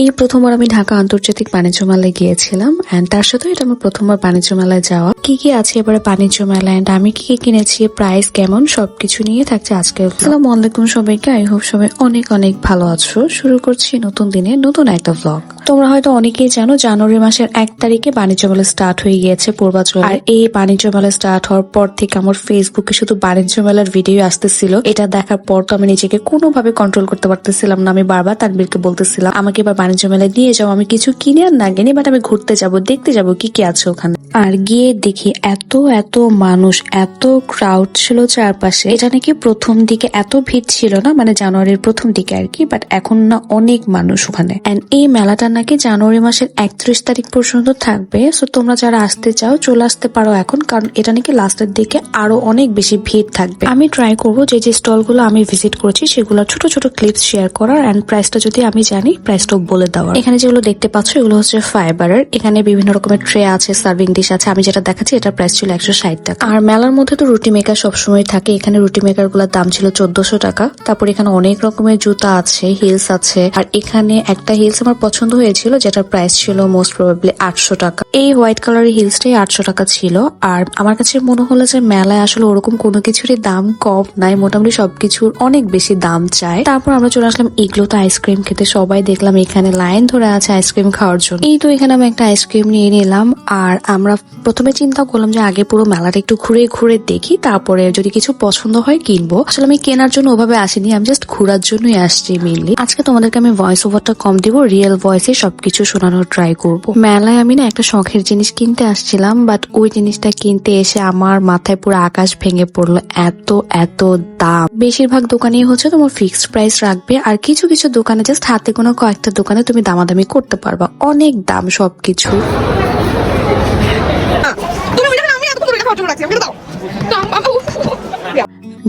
এই প্রথমবার আমি ঢাকা আন্তর্জাতিক বাণিজ্য মেলায় গিয়েছিলাম এন্ড তার সাথে এটা আমার প্রথমবার বাণিজ্য মেলায় যাওয়া। কি কি আছে এবারে বাণিজ্য মেলা এন্ড আমি কি কি কিনেছি প্রাইস কেমন, সবকিছু নিয়ে থাকছে আজকে আসসালামু আলাইকুম সবাইকে আই হোপ সবাই অনেক অনেক ভালো আছো। শুরু করছি নতুন দিনে নতুন একটা ব্লগ তোমরা হয়তো অনেকেই জানো, জানুয়ারি মাসের এক তারিখে বাণিজ্য মেলা স্টার্ট হয়ে গিয়েছে পূর্বাচল। আর এই বাণিজ্য মেলা স্টার্ট হওয়ার পর থেকে আমার ফেসবুকে শুধু বাণিজ্য মেলার ভিডিও আসতেছিল। এটা দেখার পর তো আমি নিজেকে কোনোভাবে কন্ট্রোল করতে পারতেছিলাম না, আমি বারবার তানবীরকে বলতেছিলাম, আমাকে এবার বাণিজ্য মেলায় নিয়ে যাও, আমি কিছু কিনে আর না কিনে বাট আমি ঘুরতে যাব, দেখতে যাব কি কি আছে ওখানে। আর গিয়ে দেখি এত এত মানুষ, এত ক্রাউড ছিল চারপাশে। এটা নাকি প্রথম দিকে এত ভিড় ছিল না মানে জানুয়ারির প্রথম দিকে আর কি বাট এখন না অনেক মানুষ ওখানে। এন্ড এই মেলাটা নাকি জানুয়ারি মাসের একত্রিশ তারিখ পর্যন্ত থাকবে সো তোমরা যারা আসতে চাও, চলে আসতে পারো এখন, কারণ এটা নাকি লাস্টের দিকে আরও অনেক বেশি ভিড় থাকবে। আমি ট্রাই করব যে যে স্টলগুলো আমি ভিজিট করেছি, সেগুলো ছোট ছোট ক্লিপস শেয়ার করার এন্ড প্রাইসটা যদি আমি জানি প্রাইসটাও বলে দেওয়া। এখানে যেগুলো দেখতে পাচ্ছ, এগুলো হচ্ছে ফাইবারের। এখানে বিভিন্ন রকমের ট্রে আছে, সার্ভিং ডিশ আছে। আমি যেটা দেখাচ্ছি এটা প্রাইস ছিল একশো ষাট টাকা। আর মেলার মধ্যে তো রুটি মেকার সবসময় থাকে। এখানে রুটি মেকারগুলোর দাম ছিল চোদ্দশো টাকা। তারপর এখানে অনেক রকমের জুতা আছে, হিলস আছে। আর এখানে একটা হিলস আমার পছন্দ হয়েছিল, যেটার প্রাইস ছিল মোস্ট প্রবাবলি আটশো টাকা। এই হোয়াইট কালারের হিলসটাই আটশো টাকা ছিল। আর আমার কাছে মনে হলো যে মেলায় আসলে ওরকম কোনো কিছুরই দাম কম নাই। মোটামুটি সবকিছুর অনেক বেশি দাম চায় তারপর আমরা চলে আসলাম ইগলোতে আইসক্রিম খেতে। সবাই দেখলাম এখানে লাইন ধরে আছে আইসক্রিম খাওয়ার জন্য। এই তো এখানে আমি একটা আইসক্রিম নিয়ে নিলাম। আর আমরা প্রথমে চিন্তা করলাম যে আগে পুরো মেলাটা একটু ঘুরে ঘুরে দেখি, তারপরে যদি কিছু পছন্দ হয় কিনবো। আসলে আমি কেনার জন্য ওভাবে আসিনি, আমি জাস্ট ঘোরার জন্যই আসছি মেনলি আজকে তোমাদেরকে আমি ভয়েস ওভারটা কম দিব রিয়েল ভয়েসে সবকিছু শোনানোর ট্রাই করব। মেলায় আমি না একটা শখের জিনিস কিনতে আসছিলাম বাট ওই জিনিসটা কিনতে এসে আমার মাথায় পুরো আকাশ ভেঙে পড়ল, এত এত দাম। বেশিরভাগ দোকানেই হচ্ছে তোমার ফিক্সড প্রাইস রাখবে, আর কিছু কিছু দোকানে জাস্ট হাতে কোনো কয়েকটা দোকানে তুমি দামাদামি করতে পারবা। অনেক দাম সবকিছু।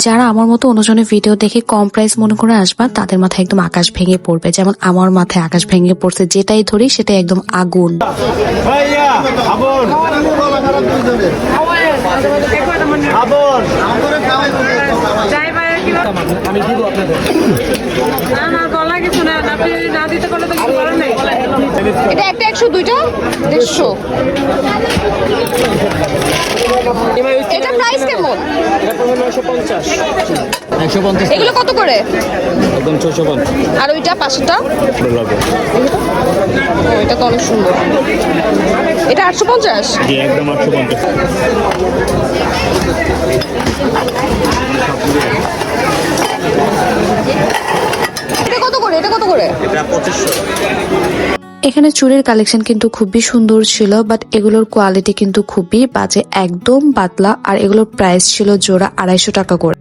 যারা আমার মতো অন্যজনের ভিডিও দেখে কম প্রাইস মনে করে আসবা তাদের মাথায় একদম আকাশ ভেঙে পড়বে। যেমন আমার মাথায় আকাশ ভেঙে পড়ছে যেটাই ধরি সেটাই একদম আগুন। আমি দিব আপনাদের না না গলা কিছু না আপনি না দিতে পারলে তো কিছু করার নেই এটা একটা একশো দুইটা দেড়শো। এটা প্রাইস কেমন? এগুলো কত করে? একদম ছশো পঞ্চাশ। আর ওইটা পাঁচটা? ও, এটা তো অনেক সুন্দর। এটা আটশো পঞ্চাশ? একদম আটশো পঞ্চাশ। এটা কত করে? এটা কত করে? এটা পঁচিশশো। এখানে চুড়ির কালেকশন কিন্তু খুবই সুন্দর ছিল বাট এগুলোর কোয়ালিটি কিন্তু খুবই বাজে, একদম পাতলা, আর এগুলোর প্রাইস ছিল জোড়া আড়াইশো টাকা করে।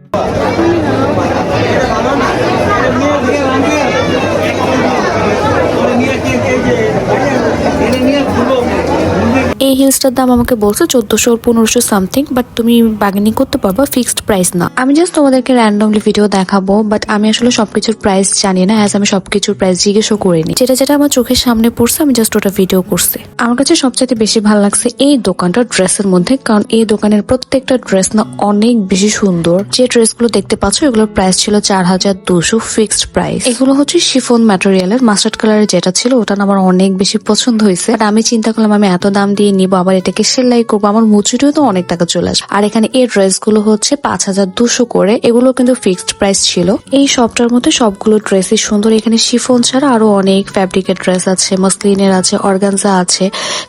এই হিলসটার দাম আমাকে বলছে চোদ্দশো, পনেরোশো সামথিং বাট তুমি বার্গেনিং করতে পারবা ফিক্সড প্রাইস না। আমি জাস্ট তোমাদেরকে র্যান্ডমলি ভিডিও দেখাবো বাট আমি আসলে সবকিছুর প্রাইস জানি না অ্যাজ আমি সবকিছুর প্রাইস জিজ্ঞেসও করিনি। যেটা যেটা আমার চোখের সামনে পড়ছে, আমি জাস্ট ওটা ভিডিও করছি। আমার কাছে সবচাইতে বেশি ভালো লাগছে এই দোকানটা ড্রেসের মধ্যে, কারণ এই দোকানের প্রত্যেকটা ড্রেস না অনেক বেশি সুন্দর। যে ড্রেসগুলো দেখতে পাচ্ছ, এগুলোর প্রাইস ছিল চার হাজার দুশো ফিক্সড প্রাইস এগুলো হচ্ছে শিফন ম্যাটেরিয়ালের মাস্টার্ড কালারের যেটা ছিল, ওটা আমার অনেক বেশি পছন্দ হয়েছে। আর আমি চিন্তা করলাম, আমি এত দাম দিয়ে নিব, আবার এটাকে সেলাই করব। আমার মুচুরিও তো অনেক টাকা চলে আসবে। আর এখানে এই ড্রেসগুলো হচ্ছে পাঁচ হাজার দুশো করে। এগুলো কিন্তু ফিক্সড প্রাইস ছিল। এই সবটার মধ্যে সবগুলো ড্রেসই সুন্দর। এখানে শিফন ছাড়া আরও অনেক ফ্যাব্রিকের ড্রেস আছে মসলিনের আছে অর্গানজা আছে।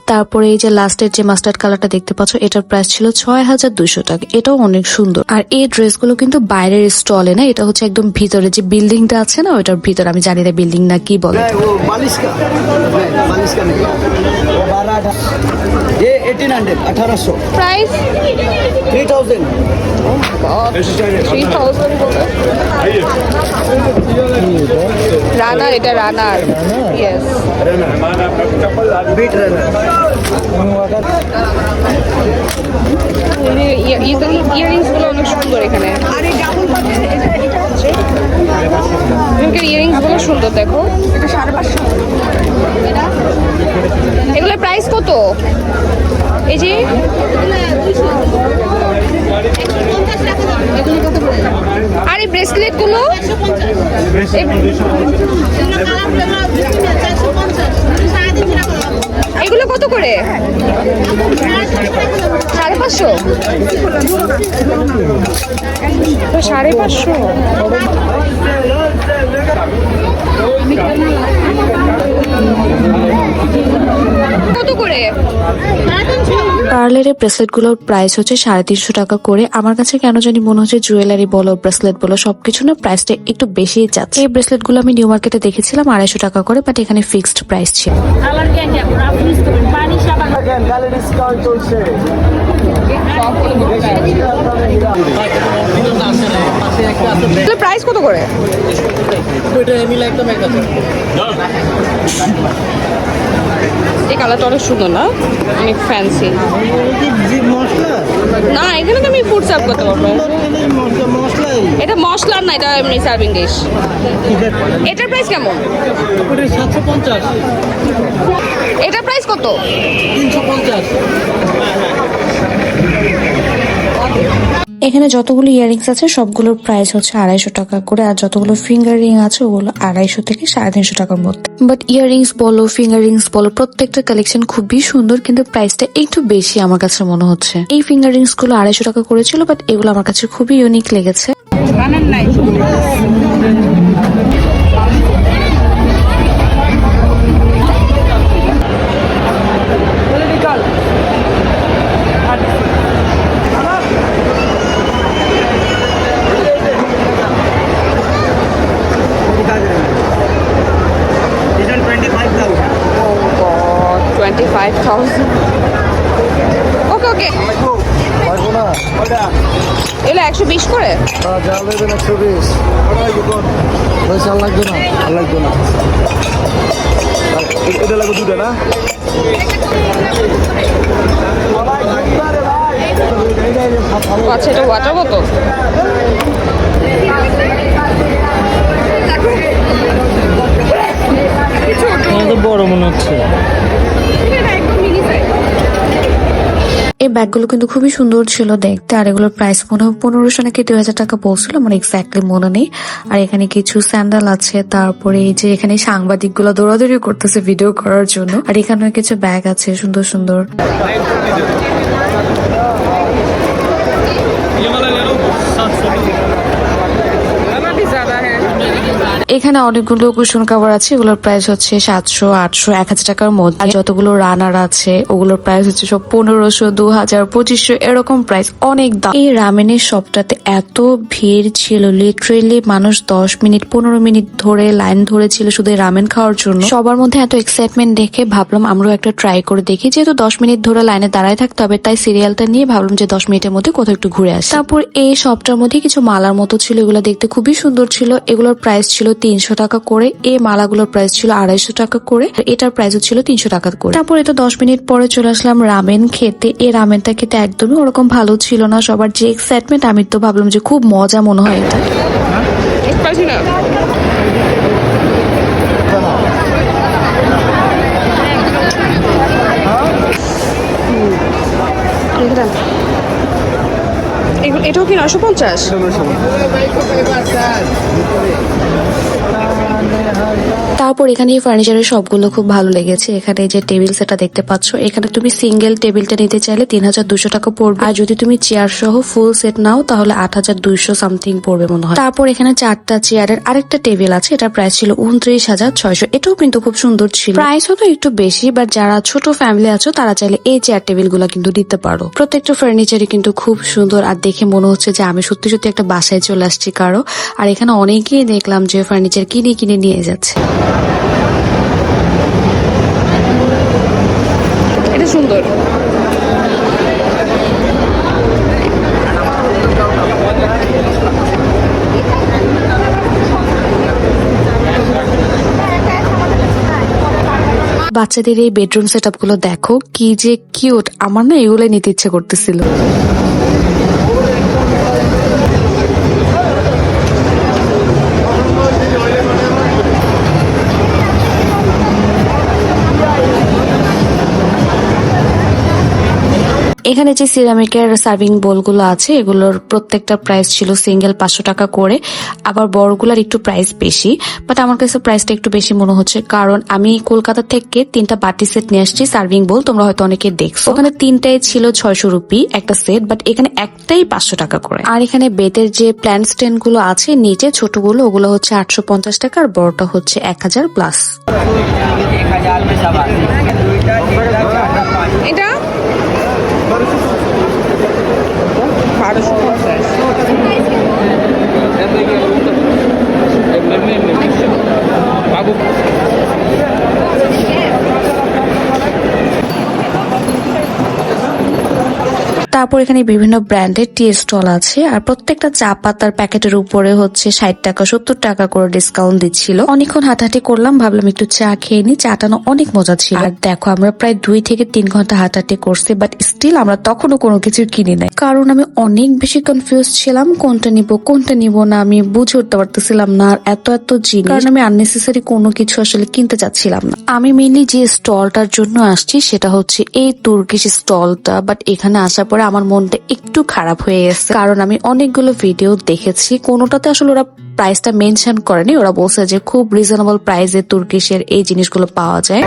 তারপরে এই যে লাস্টের যে মাস্টার্ড কালারটা দেখতে পাচ্ছ, এটার প্রাইস ছিল ছয় হাজার দুশো টাকা। এটাও অনেক সুন্দর। আর এই ড্রেসগুলো কিন্তু বাইরের স্টলে না, এটা হচ্ছে একদম ভিতরে যে বিল্ডিংটা আছে না, ওইটার ভিতরে। আমি জানি না বিল্ডিং না কি বলে। Barada. बालिश का नहीं, बालिश का नहीं वो बारह अठारह ये एटीन हंड्रेड अठारह सौ price three thousand three thousand runner এটা runner yes beat runner earrings গুলো অনেক সুন্দর এখানে ইয়ারিংস গুলো সুন্দর দেখো এগুলোর প্রাইস কত এই যে আর এই ব্রেসলেটগুলো করে? সাড়ে পাঁচশো। তো সাড়ে পাঁচশো। কত করে? পার্লারের ব্রেসলেটগুলোর প্রাইস হচ্ছে সাড়ে তিনশো টাকা করে। আমার কাছে কেন জানি মনে হচ্ছে জুয়েলারি বলো ব্রেসলেট বলো সবকিছু না প্রাইসটা একটু বেশিই যাচ্ছে। এই ব্রেসলেটগুলো আমি নিউ মার্কেটে দেখেছিলাম আড়াইশো টাকা করে বাট এখানে ফিক্সড প্রাইস ছিল। প্রাইস কত করে? এই কালারটা অনেক না? অনেক ফ্যান্সি না, এখানে তো আমি ফুড সার্ভ করতে পারব। এটা মশলা না, এটা এমনি সার্ভিং ডিশ এটার প্রাইস কেমন? সাতশো প্রাইস কত? তিনশো পঞ্চাশ। এখানে যতগুলো ইয়ারিংস আছে সবগুলোর প্রাইস হচ্ছে আড়াইশো টাকা করে আর যতগুলো ফিঙ্গার রিং আছে ওগুলো আড়াইশো থেকে সাড়ে তিনশো টাকার মধ্যে। বাট ইয়ারিংস বলো ফিঙ্গার রিংস বলো প্রত্যেকটা কালেকশন খুবই সুন্দর কিন্তু প্রাইসটা একটু বেশি আমার কাছে মনে হচ্ছে। এই ফিঙ্গার রিংসগুলো আড়াইশো টাকা করেছিল বাট এগুলো আমার কাছে খুবই ইউনিক লেগেছে। টোয়েন্টি এগুলো একশো বিশ করে? যা নেবেন একশো বিশ। পয়সা লাগবে না? আর লাগবে না। এটা লাগবে দুটো না? আচ্ছা এটা ওয়াটার বোতল বড় মনে হচ্ছে। এই ব্যাগগুলো কিন্তু খুবই সুন্দর ছিল দেখতে, আর এগুলোর প্রাইস মনে হয় পনেরোশো নাকি দুই হাজার টাকা বলছিল আমার এক্স্যাক্টলি মনে নেই। আর এখানে কিছু স্যান্ডেল আছে, তারপরে এই যে এখানে সাংবাদিকগুলো দৌড়াদৌড়ি করতেছে ভিডিও করার জন্য। আর এখানে কিছু ব্যাগ আছে, সুন্দর সুন্দর। এখানে অনেকগুলো কুশন কাভার আছে, এগুলোর প্রাইস হচ্ছে সাতশো, আটশো, এক হাজার টাকার মধ্যে। আর যতগুলো রানার আছে, ওগুলোর প্রাইস হচ্ছে সব পনেরোশো দু হাজার পঁচিশশো, এরকম প্রাইস অনেক দাম। এই রামেনের শপটাতে এত ভিড় ছিল লিটারেলি মানুষ দশ মিনিট, পনেরো মিনিট ধরে লাইন ধরেছিল শুধু রামেন খাওয়ার জন্য। সবার মধ্যে এত এক্সাইটমেন্ট দেখে ভাবলাম আমরাও একটা ট্রাই করে দেখি। যেহেতু দশ মিনিট ধরে লাইনে দাঁড়ায় থাকতে হবে, তাই সিরিয়ালটা নিয়ে ভাবলাম যে দশ মিনিটের মধ্যে কোথাও একটু ঘুরে আসি। তারপর এই শপটার মধ্যে কিছু মালার মতো ছিল, এগুলো দেখতে খুবই সুন্দর ছিল। এগুলোর প্রাইস ছিল তিনশো টাকা করে। এই মালাগুলোর প্রাইস ছিল আড়াইশো টাকা করে। আর এটার প্রাইসও ছিল তিনশো টাকা করে। তারপর এটা দশ মিনিট পরে চলে আসলাম রামেন খেতে। এই রামেনটা খেতে একদমই ওরকম ভালো ছিল না। সবার যে এক্সাইটমেন্ট আমি তো ভাবলাম যে খুব মজা মনে হয় এটা। এটাও কি নশো পঞ্চাশ। তারপর এখানে এই ফার্নিচারের সবগুলো খুব ভালো লেগেছে। এখানে যে টেবিল সেটা দেখতে পাচ্ছ, এখানে তুমি সিঙ্গেল টেবিলটা নিতে চাইলে তিন হাজার দুশো টাকা পড়বে। আর যদি তুমি চেয়ার সহ ফুল সেট নাও, তাহলে আট হাজার দুইশো সামথিং পড়বে মনে হয়। তারপর এখানে চারটা চেয়ারের আরেকটা টেবিল আছে, এটার প্রাইস ছিল উনত্রিশ হাজার ছয়শো। এটাও কিন্তু খুব সুন্দর ছিল। প্রাইস হতো একটু বেশি বাট যারা ছোট ফ্যামিলি আছো, তারা চাইলে এই চেয়ার টেবিলগুলা কিন্তু দিতে পারো। প্রত্যেকটা ফার্নিচারই কিন্তু খুব সুন্দর, আর দেখে মনে হচ্ছে যে আমি সত্যি সত্যি একটা বাসায় চলে আসছি কারও। আর এখানে অনেকেই দেখলাম যে ফার্নিচার কিনে কিনে নিয়ে যাচ্ছে। এটা সুন্দর। বাচ্চাদের এই বেডরুম সেটগুলো দেখো কি যে কিউট আমার না এগুলো নিতে ইচ্ছে করতেছিল। এখানে যে সিরামিকের সার্ভিং বোলগুলো আছে, এগুলোর প্রত্যেকটা প্রাইস ছিল সিঙ্গেল পাঁচশো টাকা করে। আবার বড়গুলার একটু প্রাইস বেশি বাট আমার কাছে প্রাইসটা একটু বেশি মনে হচ্ছে। কারণ আমি কলকাতা থেকে তিনটা বাটি সেট নিয়ে আসছি সার্ভিং বোল তোমরা হয়তো অনেকে দেখছ। ওখানে তিনটাই ছিল ছয়শো রুপি একটা সেট বাট এখানে একটাই পাঁচশো টাকা করে। আর এখানে বেতের যে প্ল্যান স্ট্যান্ডগুলো আছে, নিচে ছোটগুলো, ওগুলো হচ্ছে আটশো পঞ্চাশ টাকা, আর বড়টা হচ্ছে এক হাজার প্লাস এটা বারোশো পঞ্চাশ বাবু তারপর এখানে বিভিন্ন ব্র্যান্ডের টি স্টল আছে, আর প্রত্যেকটা চা পাতার প্যাকেটের উপরে হচ্ছে ষাট টাকা, সত্তর টাকা করে ডিসকাউন্ট দিচ্ছিল। অনেকক্ষণ হাঁটাহাঁটি করলাম, ভাবলাম একটু চা খেয়ে নি চাটা অনেক মজা ছিল। আর দেখো, আমরা প্রায় দুই থেকে তিন ঘণ্টা হাঁটাহাঁটি করছি বাট স্টিল আমরা তখনও কোনো কিছু কিনি নাই। কারণ আমি অনেক বেশি কনফিউজ ছিলাম, কোনটা নিব কোনটা নিব না, আমি বুঝে উঠতে পারতেছিলাম না, আর এত এত জিনিস। কারণ আমি আননেসেসারি কোনো কিছু আসলে কিনতে চাচ্ছিলাম না। আমি মেনলি যে স্টলটার জন্য আসছি, সেটা হচ্ছে এই তুর্কিশ স্টলটা বাট এখানে আসার পরে আমার মনটা একটু খারাপ হয়ে গেছে। কারণ আমি অনেকগুলো ভিডিও দেখেছি। কোনোটাতে আসলে ওরা প্রাইসটা মেনশন করেনি। ওরা বলছে যে খুব রিজনেবল প্রাইসে তুর্কিশের এই জিনিসগুলো পাওয়া যায়।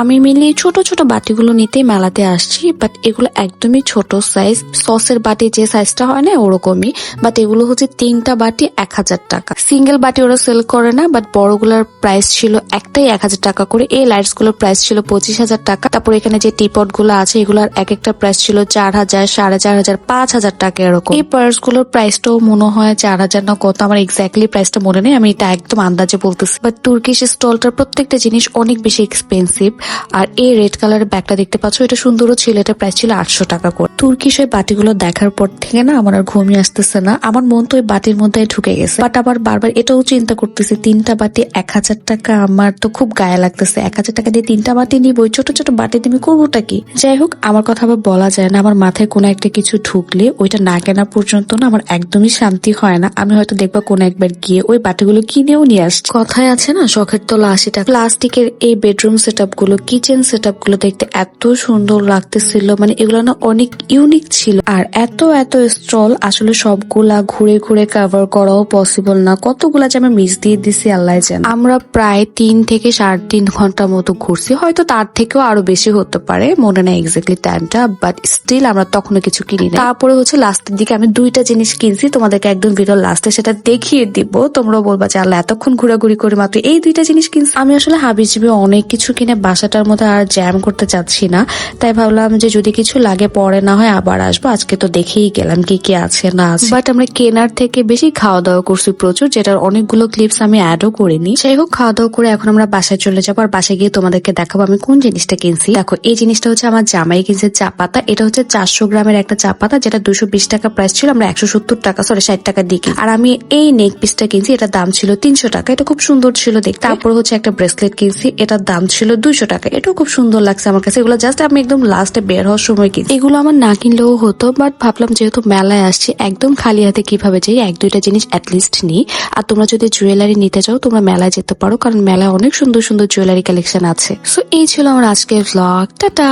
আমি মিলি ছোট ছোট বাটিগুলো নিতে মেলাতে আসছি বাট এগুলো একদমই ছোট সাইজ সসের বাটি যে সাইজটা হয় না, ওরকমই। বাট এগুলো হচ্ছে তিনটা বাটি, এক হাজার টাকা। সিঙ্গেল বাটি ওরা সেল করে না বাট বড়গুলোর প্রাইস ছিল একটাই এক হাজার টাকা করে। এই লাইটসগুলোর প্রাইস ছিল পঁচিশ হাজার টাকা। তারপর এখানে যে টিপটগুলো আছে, এগুলোর এক একটা প্রাইস ছিল চার হাজার, সাড়ে চার হাজার, পাঁচ হাজার টাকা এরকম। এই পার্সগুলোর প্রাইসটাও মনে হয় চার হাজার না কত, আমার এক্স্যাক্টলি প্রাইসটা মনে নেই, আমি এটা একদম আন্দাজে বলতেছি। বাট তুর্কিশ স্টলটার প্রত্যেকটা জিনিস অনেক বেশি এক্সপেন্সিভ আর এই রেড কালারের ব্যাগটা দেখতে পাচ্ছ, এটা সুন্দরও ছিল, এটা প্রাইস ছিল আটশো টাকা করে। তুর্কিশ ওই বাটিগুলো দেখার পর থেকে না আমার আর ঘুমিয়ে আসতেছে না। আমার মন তো ওই বাটির মধ্যে ঢুকে গেছে। বাট আবার বারবার এটাও চিন্তা করতেছি, তিনটা বাটি এক হাজার টাকা আমার তো খুব গায়ে লাগতেছে। এক হাজার টাকা দিয়ে তিনটা বাটি নিব ওই ছোট ছোট বাটি দিয়ে আমি করবোটা কি? যাই হোক, আমার কথা আবার বলা যায় না, আমার মাথায় কোনো একটা কিছু ঢুকলে ওইটা না কেনা পর্যন্ত না আমার একদমই শান্তি হয় না। আমি হয়তো দেখব কোনো একবার গিয়ে ওই বাটিগুলো কিনেও নিয়ে আসছি। কথায় আছে না, শখের তোলা আশি টাকা। প্লাস্টিকের এই বেডরুম সেটগুলো কিচেন সেটগুলো দেখতে এত সুন্দর লাগতেছিল। মানে এগুলো না অনেক ইউনিক ছিল। আর এত এত স্টল আসলে সবগুলা ঘুরে ঘুরে কভার করাও পসিবল না। কতগুলা যে আমি মিস দিয়ে দিছি, আল্লাহ জানে। আমরা প্রায় তিন থেকে সাড়ে তিন ঘণ্টা মতো ঘুরছি। হয়তো তার থেকেও আরও বেশি হতে পারে, মনে নেই এক্স্যাক্টলি টাইমটা বাট স্টিল আমরা তখনও কিছু কিনি না তারপরে হচ্ছে লাস্টের দিকে আমি দুইটা জিনিস কিনছি, তোমাদেরকে একদম ভিডিও লাস্টে সেটা দেখিয়ে দিব। তোমরাও বলবা যে, আল্লাহ, এতক্ষণ ঘোরাঘুরি করে মাত্র এই দুইটা জিনিস কিনছি? আমি আসলে হাবিজিবি অনেক কিছু কিনে বাসাটার মধ্যে আর জ্যাম করতে চাচ্ছি না। তাই ভাবলাম যে যদি কিছু লাগে পরে না হয় আবার আসব। আজকে তো দেখেই গেলাম কি কি আছে, না আছে। বাট আমরা কেনার থেকে বেশি খাওয়া দাওয়া করছি প্রচুর, যেটার অনেকগুলো ক্লিপস আমি অ্যাডও করিনি। যাই হোক খাওয়া দাওয়া করে এখন আমরা বাসায় চলে যাব। আর বাসায় গিয়ে তোমাদেরকে দেখাবো আমি কোন জিনিসটা কিনছি। দেখো, এই জিনিসটা হচ্ছে আমার জামাই কিনছে চা পাতা। এটা হচ্ছে চারশো গ্রামের একটা চা পাতা, যেটা দুশো বিশ টাকা প্রাইস ছিল। আমরা একশো সত্তর টাকা সরি ষাট টাকা দিয়ে আর আমি এই নেক পিসটা কিনছি, এটার দাম ছিল তিনশো টাকা। এটা খুব সুন্দর ছিল দেখতে। তারপর হচ্ছে একটা ব্রেসলেট কিনছি, এটার দাম ছিল দুইশো টাকা এটাও খুব সুন্দর লাগছে আমার কাছে। এগুলো জাস্ট আমি একদম লাস্টে বের হওয়ার সময় কিনছি। এগুলো আমার না কিনলেও হতো বাট ভাবলাম যেহেতু মেলায় আসছে, একদম খালি হাতে কীভাবে যাই এক, দুইটা জিনিস অ্যাটলিস্ট নিই। আর তোমরা যদি জুয়েলারি নিতে চাও, তোমরা মেলায় যেতে পারো, কারণ মেলায় অনেক সুন্দর সুন্দর জুয়েলারি কালেকশন আছে। সো এই ছিল আমার আজকের ব্লগ টাটা!